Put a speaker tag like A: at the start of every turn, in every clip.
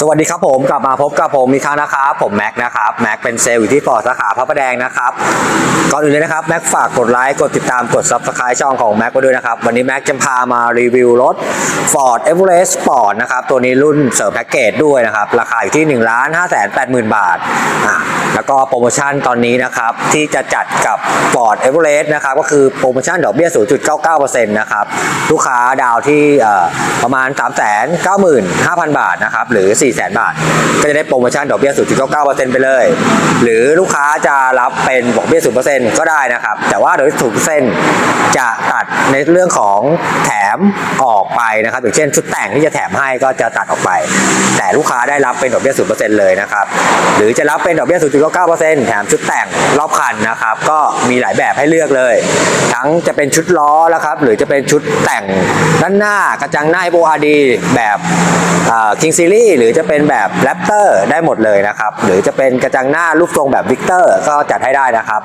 A: สวัสดีครับผมกลับมาพบกับผมอีกครั้งนะครับผมแม็กนะครับแม็กเป็นเซลล์อยู่ที่ฟอร์สาขาพระประแดงนะครับก่อนอื่นเลยนะครับแม็กฝากกดไลค์กดติดตามกด subscribe ช่องของแม็กไว้ด้วยนะครับวันนี้แม็กจะพามารีวิวรถ Ford Everest Sport นะครับตัวนี้รุ่นเสริมแพ็กเกจด้วยนะครับราคาอยู่ที่1นึ่งล้านห้าแสนแปดหมื่นบาทอะแล้วก็โปรโมชั่นตอนนี้นะครับที่จะจัดกับ Ford Everest นะครับก็คือโปรโมชั่นดอกเบี้ย 0.99%นะครับลูกค้าดาวที่ประมาณ 3 9 5 0 0 0 บาทนะครับหรือ 4 0 0 0 0บาท ก็จะได้โปรโมชั่นดอกเบี้ย0.99%ไปเลย หรือลูกค้าจะรับเป็นดอกเบี้ย0%ก็ได้นะครับ แต่ว่าโดย0%จะตัดในเรื่องของแถมออกไปนะครับ อย่างเช่นชุดแต่งที่จะแถมให้ก็จะตัดออกไป แต่ลูกค้าได้รับเป็นดอกเบี้ย0%เลยนะครับ หรือจะรับเป็นดอกเบี้ย0.99%แถมชุดแต่งรอบคันนะครับ ก็มีหลายแบบให้เลือกเลย ทั้งจะเป็นชุดล้อนะครับ หรือจะเป็นชุดแต่งด้านหน้ากระจังหน้า FORD แบบคิงซีรีส์หรือจะเป็นแบบแรปเตอร์ได้หมดเลยนะครับ หรือจะเป็นกระจังหน้ารูปทรงแบบวิกเตอร์ก็จัดให้ได้นะครับ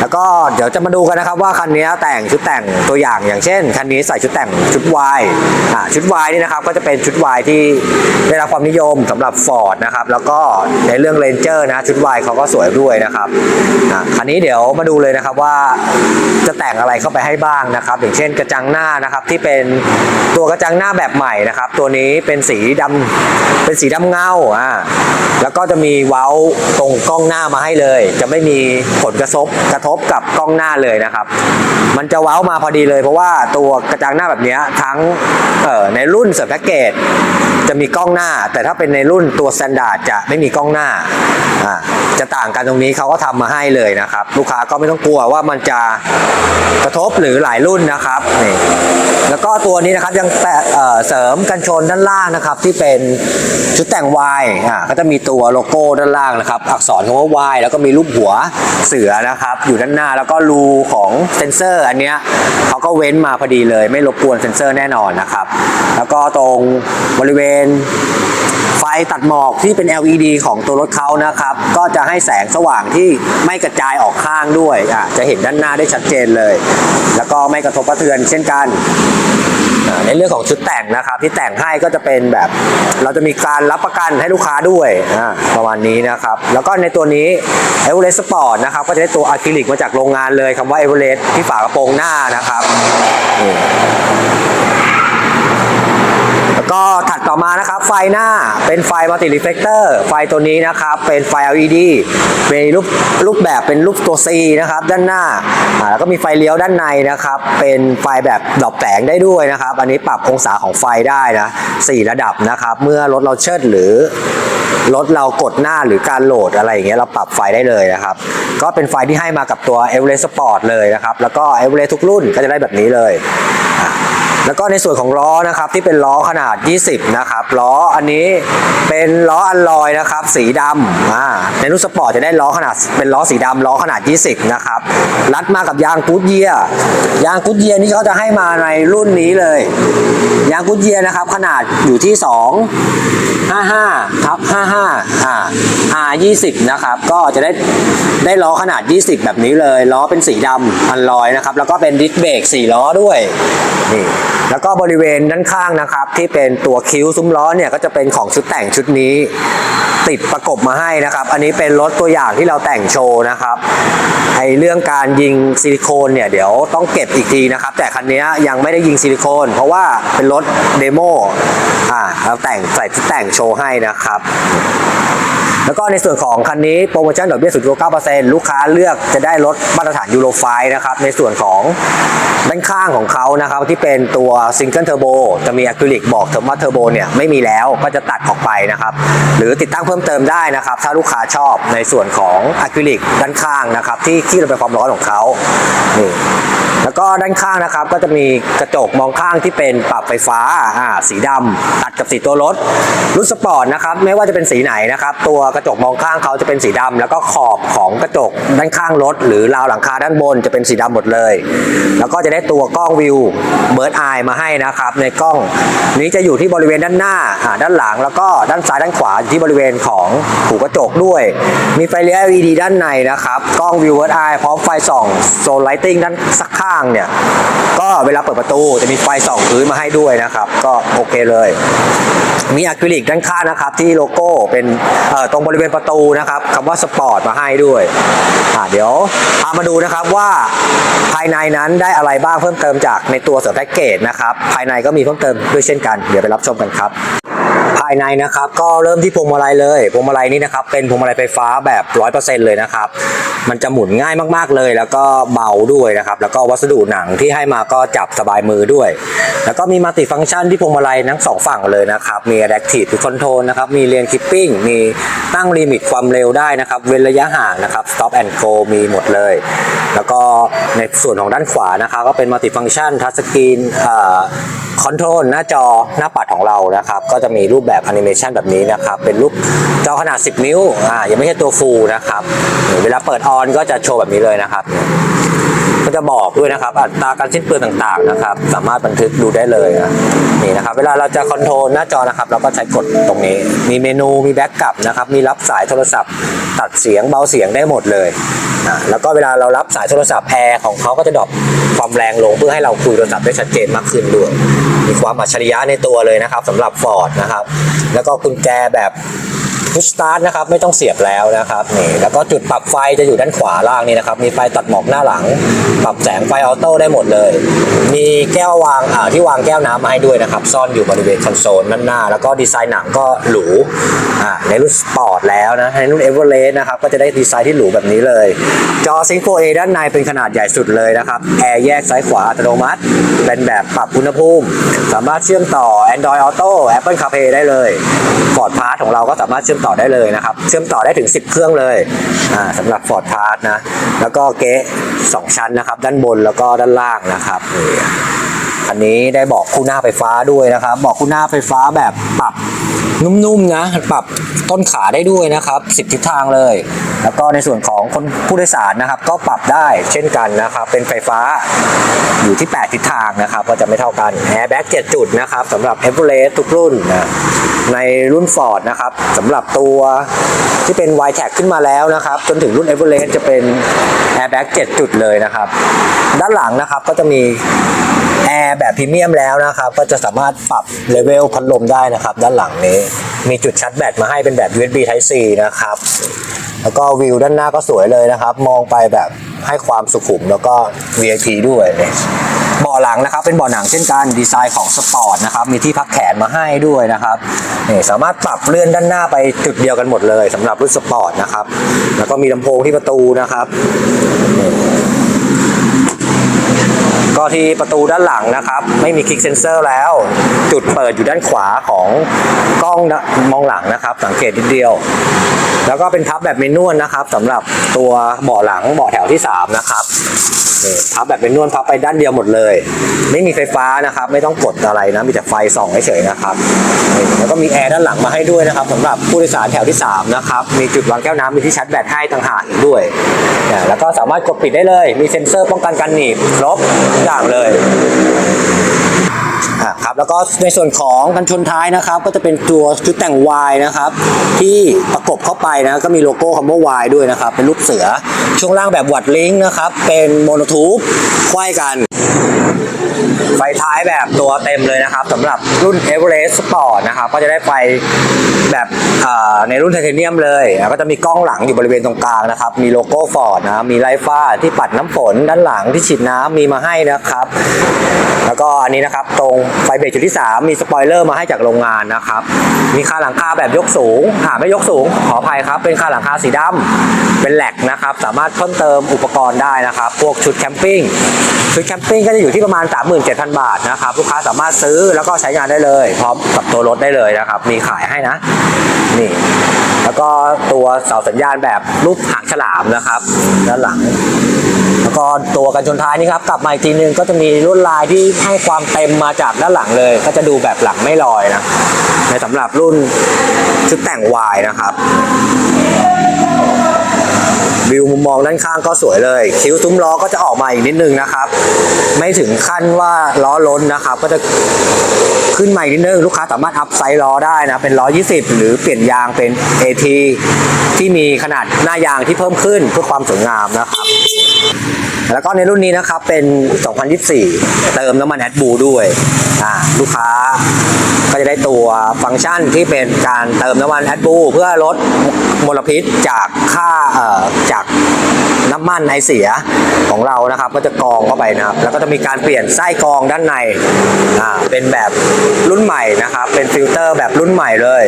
A: แล้วก็เดี๋ยวจะมาดูกันนะครับว่าคันนี้แต่งชุดแต่งตัวอย่างอย่างเช่น คันนี้ใส่ชุดแต่งชุด Y อ่าชุด Y นี่นะครับก็จะเป็นชุด Y ที่ได้รับความนิยมสำหรับ Ford นะครับแล้วก็ในเรื่อง Ranger นะชุด Y เขาก็สวยด้วยนะครับอ่าคันนี้เดี๋ยวมาดูเลยนะครับว่าจะแต่งอะไรเข้าไปให้บ้างนะครับ อย่างเช่นกระจังหน้านะครับที่เป็นตัวกระจังหน้าแบบใหม่นะครับ ตัวนี้เป็นสีดำเป็นสีดำเงาอ่าแล้วก็จะมีเว้าตรงกล้องหน้ามาให้เลย จะไม่มีผลกระทบกระทบกับกล้องหน้าเลยนะครับ มันจะเว้ามาพอดีเลย เพราะว่าตัวกระจังหน้าแบบเนี้ยทั้งในรุ่นเสริมแพ็กเกจจะมีกล้องหน้า แต่ถ้าเป็นในรุ่นตัวสแตนดาร์ดจะไม่มีกล้องหน้าอ่า จะต่างกันตรงนี้เขาก็ทำมาให้เลยนะครับ ลูกค้าก็ไม่ต้องกลัวว่ามันจะกระทบหรือหลายรุ่นนะครับนี่แล้วก็ตัวนี้นะครับยังแปะเอ่อเสริมกันชนด้านล่างนะครับ ที่เป็นชุดแต่ง Y อ่าก็จะมีตัวโลโก้ด้านล่างนะครับ อักษรคำว่า Y แล้วก็มีรูปหัวเสือนะครับ อยู่ด้านหน้าแล้วก็รูของเซนเซอร์ อันเนี้ยเขาก็เว้นมาพอดีเลย ไม่รบกวนเซนเซอร์แน่นอนนะครับ แล้วก็ตรงบริเวณ ไฟตัดหมอกที่เป็น LED ของตัวรถเขานะครับ ก็จะให้แสงสว่างที่ไม่กระจายออกข้างด้วยอะจะเห็นด้านหน้าได้ชัดเจนเลย แล้วก็ไม่กระทบกระเทือนเช่นกันในเรื่องของชุดแต่งนะครับที่แต่งให้ก็จะเป็นแบบ เราจะมีการรับประกันให้ลูกค้าด้วยอ่าประมาณนี้นะครับ แล้วก็ในตัวนี้ e v e r e s t Sport นะครับก็จะได้ตัวอะคริลิกมาจากโรงงานเลยคำว่า e v e r e s t ที่ฝากระโปรงหน้านะครับ แล้วก็ถัดต่อมานะครับไฟหน้าเป็นไฟมัลติรีเฟกเตอร์ไฟตัวนี้นะครับเป็นไฟ LED เป็นรูปรูปแบบเป็นรูปตัว C นะครับด้านหน้าแล้วก็มีไฟเลี้ยวด้านในนะครับเป็นไฟแบบดอกแสงได้ด้วยนะครับ อันนี้ปรับองศาของไฟได้นะ4ระดับนะครับ เมื่อรถเราเชิดหรือรถเรากดหน้าหรือการโหลดอะไรอย่างเงี้ยเราปรับไฟได้เลยนะครับ ก็เป็นไฟที่ให้มากับตัว e v e r e s t Sport เลยนะครับ แล้วก็ e v e r e s t ทุกรุ่นก็จะได้แบบนี้เลย แล้วก็ในส่วนของล้อนะครับที่เป็นล้อขนาด 20 นะครับล้ออันนี้เป็นล้ออัลลอยนะครับ สีดำอ่าในรุ่นสปอร์ตจะได้ล้อขนาดเป็นล้อสีดำล้อขนาด 20 นะครับรัดมากับยางกูดเยียยางกูดเยียนี่เขาจะให้มาในรุ่นนี้เลย ยางกูดเยียนะครับขนาดอยู่ที่ 2 55ทับ55อ่า R 20 นะครับ ก็จะได้ได้ล้อขนาด 20 แบบนี้เลย ล้อเป็นสีดำอันลอยนะครับ แล้วก็เป็นดิสเบรก4ล้อด้วยนี่ แล้วก็บริเวณด้านข้างนะครับ ที่เป็นตัวคิ้วซุ้มล้อเนี่ยก็จะเป็นของชุดแต่งชุดนี้ ติดประกบมาให้นะครับ อันนี้เป็นรถตัวอย่างที่เราแต่งโชว์นะครับไอเรื่องการยิงซิลิโคนเนี่ยเดี๋ยวต้องเก็บอีกทีนะครับ แต่คันนี้ยังไม่ได้ยิงซิลิโคน เพราะว่าเป็นรถเดโมอ่าเราแต่งใส่ชุดแต่งโชว์ให้นะครับ แล้วก็ในส่วนของคันนี้โปรโมชั่นดอกเบี้ย0.9%ลูกค้าเลือกจะได้รถมาตรฐานยูโรไฟนะครับในส่วนของด้านข้างของเขานะครับที่เป็นตัวซิงเกิลเทอร์โบจะมีอะคริลิกบอกเทอร์มาเทอร์โบเนี่ยไม่มีแล้วก็จะตัดออกไปนะครับหรือติดตั้งเพิ่มเติมได้นะครับถ้าลูกค้าชอบในส่วนของอะคริลิกด้านข้างนะครับที่ที่ระบายความร้อนของเขานี่ แล้วก็ด้านข้างนะครับก็จะมีกระจกมองข้างที่เป็นปรับไฟฟ้าอ่าสีดำตัดกับสีตัวรถรุ่นสปอร์ตนะครับไม่ว่าจะเป็นสีไหนนะครับ ตัวกระจกมองข้างเขาจะเป็นสีดำแล้วก็ขอบของกระจกด้านข้างรถ หรือราวหลังคาด้านบนจะเป็นสีดำหมดเลย แล้วก็จะได้ตัวกล้องวิวเบิร์ดไอมาให้นะครับ ในกล้องนี้จะอยู่ที่บริเวณด้านหน้าด้านหลัง แล้วก็ด้านซ้ายด้านขวาที่บริเวณของหูกระจกด้วย มีไฟเลี้ยว LED ด้านในนะครับกล้องวิวเบิร์ดไอพร้อมไฟส่องโซนไลติงด้านสักข้างเนี่ย ก็เวลาเปิดประตูจะมีไฟส่องพื้นมาให้ด้วยนะครับ ก็โอเคเลย มีอะคริลิกด้านข้างนะครับ ที่โลโก้เป็นตรงบริเวณประตูนะครับคำว่าสปอร์ตมาให้ด้วยเดี๋ยวพามาดูนะครับว่าภายในนั้นได้อะไรบ้างเพิ่มเติมจากในตัวเสริมแพ็กเกจนะครับ ภายในก็มีเพิ่มเติมด้วยเช่นกัน เดี๋ยวไปรับชมกันครับายในนะครับ ก็เริ่มที่พวงมาลัยเลยพวงมาลัยนี่นะครับเป็นพวงมาลัยไฟฟ้าแบบ100%เลยนะครับ มันจะหมุนง่ายมากๆเลย แล้วก็เบาด้วยนะครับ แล้วก็วัสดุหนังที่ให้มาก็จับสบายมือด้วย แล้วก็มีมัลติฟังก์ชันที่พวงมาลัยทั้งสองฝั่งเลยนะครับ มี Adaptive Control นะครับ มีเลนคิปปิ้ง มีตั้งลิมิตความเร็วได้นะครับ เว้นระยะห่างนะครับ Stop and Go มีหมดเลย แล้วก็ในส่วนของด้านขวานะครับก็เป็นมัลติฟังก์ชันทัชสกรีนค อนโทรลหน้าจอหน้าปัดของเรานะครับ ก็จะมีรูปแบบแอนิเมชันแบบนี้นะครับ เป็นรูปจอขนาด 10 นิ้วอ่ายังไม่ใช่ตัวฟูลนะครับ เวลาเปิดออนก็จะโชว์แบบนี้เลยนะครับก็จะบอกด้วยนะครับ อัตราการสิ้นเปลืองต่างๆนะครับ สามารถบันทึกดูได้เลยนะนี่นะครับ เวลาเราจะคอนโทรลหน้าจอนะครับ เราก็ใช้กดตรงนี้ มีเมนูมีแบ็กกลับนะครับ มีรับสายโทรศัพท์ ตัดเสียงเบาเสียงได้หมดเลยอะแล้วก็เวลาเรารับสายโทรศัพท์แอร์ของเขาก็จะดรอปความแรงลงเพื่อให้เราคุยโทรศัพท์ได้ชัดเจนมากขึ้นด้วย มีความอัจฉริยะในตัวเลยนะครับสำหรับ Ford นะครับ แล้วก็กุญแจแบบ พุชสตาร์ทนะครับไม่ต้องเสียบแล้วนะครับนี่แล้วก็จุดปรับไฟจะอยู่ด้านขวาล่างนี่นะครับ มีไฟตัดหมอกหน้าหลัง ปรับแสงไฟออโต้ได้หมดเลย มีแก้ววางอ่าที่วางแก้วน้ำมาให้ด้วยนะครับ ซ่อนอยู่บริเวณคอนโซลด้านหน้า แล้วก็ดีไซน์หนังก็หรูอ่าในรุ่นสปอร์ตแล้วนะในรุ่นเอเวอเรสต์นะครับก็จะได้ดีไซน์ที่หรูแบบนี้เลย จอซิงโ 4A ด้านในเป็นขนาดใหญ่สุดเลยนะครับแอร์แยกซ้ายขวาอัตโนมัติ เป็นแบบปรับอุณหภูมิ สามารถเชื่อมต่อ Android Auto Apple CarPlay ได้เลย Ford Pass ของเราก็สามารถเชื่อมต่อได้เลยนะครับ เชื่อมต่อได้ถึง 10 เครื่องเลยอ่าสำหรับ Ford Pass นะ แล้วก็เก๊ะสองชั้นนะครับ ด้านบนแล้วก็ด้านล่างนะครับอันนี้ได้บอกคู่หน้าไฟฟ้าด้วยนะครับ บอกคู่หน้าไฟฟ้าแบบปรับ นุ่มๆนะปรับต้นขาได้ด้วยนะครับสิบทิศทางเลย แล้วก็ในส่วนของคนผู้โดยสารนะครับ ก็ปรับได้เช่นกันนะครับ เป็นไฟฟ้าอยู่ที่ 8 ทิศทางนะครับ ก็จะไม่เท่ากันแอร์แบ็ก7จุดนะครับสำหรับ e v e r e s t ทุกรุ่นนะในรุ่น Ford นะครับสำหรับตัวที่เป็น y t a g ขึ้นมาแล้วนะครับ จนถึงรุ่น e v e r e s t จะเป็น Airbag 7 จุดเลยนะครับ ด้านหลังนะครับก็จะมี แอร์แบบพรีเมียมแล้วนะครับ ก็จะสามารถปรับเลเวลพัดลมได้นะครับ ด้านหลังนี้ มีจุดชาร์จแบตมาให้เป็นแบบ USB Type C นะครับ แล้วก็วิวด้านหน้าก็สวยเลยนะครับ มองไปแบบให้ความสุขุมแล้วก็ VIP ด้วยเบาะหลังนะครับ เป็นเบาะหนังเช่นกันดีไซน์ของสปอร์ตนะครับ มีที่พักแขนมาให้ด้วยนะครับนี่สามารถปรับเลื่อนด้านหน้าไปจุดเดียวกันหมดเลยสำหรับรุ่นสปอร์ตนะครับ แล้วก็มีลำโพงที่ประตูนะครับ ก็ที่ประตูด้านหลังนะครับ ไม่มีคลิกเซนเซอร์แล้ว จุดเปิดอยู่ด้านขวาของกล้องมองหลังนะครับ สังเกตนิดเดียว แล้วก็เป็นพับแบบเมนนวลนะครับสำหรับตัวเบาะหลังเบาะแถวที่ 3 นะครับพับแบบเมนนวลพับไปด้านเดียวหมดเลย ไม่มีไฟฟ้านะครับ ไม่ต้องกดอะไรนะมีแต่ไฟส่องเฉยๆนะครับแล้วก็มีแอร์ด้านหลังมาให้ด้วยนะครับสำหรับผู้โดยสารแถวที่ 3 นะครับ มีจุดวางแก้วน้ำมีที่ชาร์จแบตให้ต่างหากอีกด้วย แล้วก็สามารถกดปิดได้เลย มีเซ็นเซอร์ป้องกันการหนีบครบอย่างเลยครับแล้วก็ในส่วนของกันชนท้ายนะครับ ก็จะเป็นตัวชุดแต่ง Y นะครับ ที่ประกบเข้าไปนะก็มีโลโก้คำว่า Y ด้วยนะครับ เป็นรูปเสือช่วงล่างแบบวัดลิงก์นะครับ เป็นโมโนทูบไขว้กัน ไฟท้ายแบบตัวเต็มเลยนะครับสำหรับรุ่น Everest Sport นะครับก็จะได้ไฟแบบในรุ่นไทเทเนียมเลยก็จะมีกล้องหลังอยู่บริเวณตรงกลางนะครับ มีโลโก้ฟอร์ดนะมีไลฟ้าที่ปัดน้ำฝนด้านหลังที่ฉีดน้ำมีมาให้นะครับ แล้วก็อันนี้นะครับตรงไฟเบรกจุดที่ 3 มีสปอยเลอร์มาให้จากโรงงานนะครับ มีคาหลังคาแบบยกสูงอ่าไม่ยกสูงขออภัยครับ เป็นคาหลังคาสีดำเป็นแหลกนะครับ สามารถเพิ่มเติมอุปกรณ์ได้นะครับ พวกชุดแคมปิ้งชุดแคมปิ้งก็จะอยู่ที่ประมาณ 37,000บาทนะครับ ลูกค้าสามารถซื้อแล้วก็ใช้งานได้เลย พร้อมกับตัวรถได้เลยนะครับ มีขายให้นะ นี่ แล้วก็ตัวเสาสัญญาณแบบรูปหางฉลามนะครับด้านหลัง แล้วก็ตัวกันชนท้ายนี่ครับกลับมาอีกทีนึงก็จะมีลวดลายที่ให้ความเต็มมาจากด้านหลังเลย ก็จะดูแบบหลังไม่ลอยนะในสำหรับรุ่นชุดแต่งวายนะครับ วิวมุมมองด้านข้างก็สวยเลย คิ้วซุ้มล้อก็จะออกมาอีกนิดนึงนะครับ ไม่ถึงขั้นว่าล้อล้นนะครับ ก็จะขึ้นมาอีกนิดนึง ลูกค้าสามารถอัพไซส์ล้อได้นะ เป็นล้อ20 หรือเปลี่ยนยางเป็น AT ที่มีขนาดหน้ายางที่เพิ่มขึ้นเพื่อความสวยงามนะครับ แล้วก็ในรุ่นนี้นะครับเป็น 2024 เติมน้ำมันแอดบูด้วยอ่าลูกค้า ก็จะได้ตัวฟังก์ชันที่เป็นการเติมน้ำมันแอดบูเพื่อลดมลพิษจากค่าจากน้ำมันไอเสียของเรานะครับ ก็จะกรองเข้าไปนะครับ แล้วก็จะมีการเปลี่ยนไส้กรองด้านในอ่าเป็นแบบรุ่นใหม่นะครับ เป็นฟิลเตอร์แบบรุ่นใหม่เลย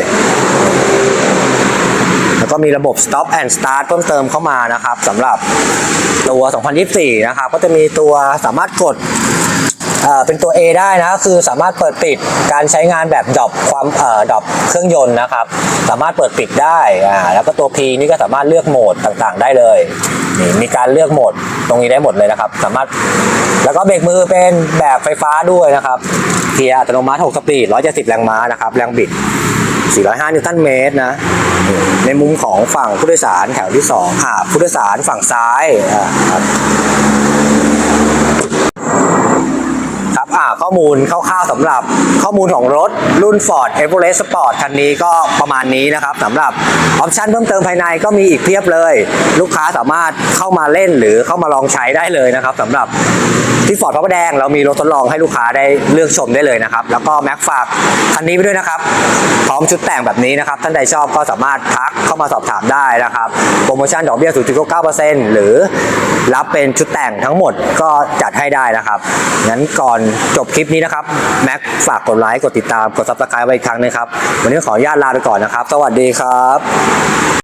A: แล้วก็มีระบบ stop and start เพิ่มเติมเข้ามานะครับสำหรับตัว 2024 นะครับ ก็จะมีตัวสามารถกด เป็นตัว A ได้นะคือสามารถเปิดปิดการใช้งานแบบดรอปความดรอปเครื่องยนต์นะครับ สามารถเปิดปิดได้แล้วก็ตัว P นี่ก็สามารถเลือกโหมดต่างๆ ได้เลยนี่มีการเลือกโหมดตรงนี้ได้หมดเลยนะครับ สามารถแล้วก็เบรกมือเป็นแบบไฟฟ้าด้วยนะครับเกียร์อัตโนมัติ6สปีด170 แรงม้านะครับแรงบิด 405 นิวตันเมตรนะในมุมของฝั่งผู้โดยสารแถวที่2อ่าผู้โดยสารฝั่งซ้ายอ่า ครับครับอ่าข้อมูลคร่าวๆสำหรับข้อมูลของรถรุ่น Ford Everest Sport คันนี้ก็ประมาณนี้นะครับสำหรับออปชันเพิ่มเติมภายในก็มีอีกเพียบเลย ลูกค้าสามารถเข้ามาเล่นหรือเข้ามาลองใช้ได้เลยนะครับสำหรับที่ฟอร์ดพระประแดงเรามีรถทดลองให้ลูกค้าได้เลือกชมได้เลยนะครับ แล้วก็แม็กฝากคันนี้ไปด้วยนะครับ พร้อมชุดแต่งแบบนี้นะครับ ท่านใดชอบก็สามารถทักเข้ามาสอบถามได้นะครับ โปรโมชั่นดอกเบี้ย 0.9%หรือรับเป็นชุดแต่งทั้งหมดก็จัดให้ได้นะครับงั้นก่อนจบคลิปนี้นะครับแม็กฝากกดไลค์กดติดตามกดซับสไครต์ไว้อีกครั้งนะครับ วันนี้ขออนุญาตลาไปก่อนนะครับ สวัสดีครับ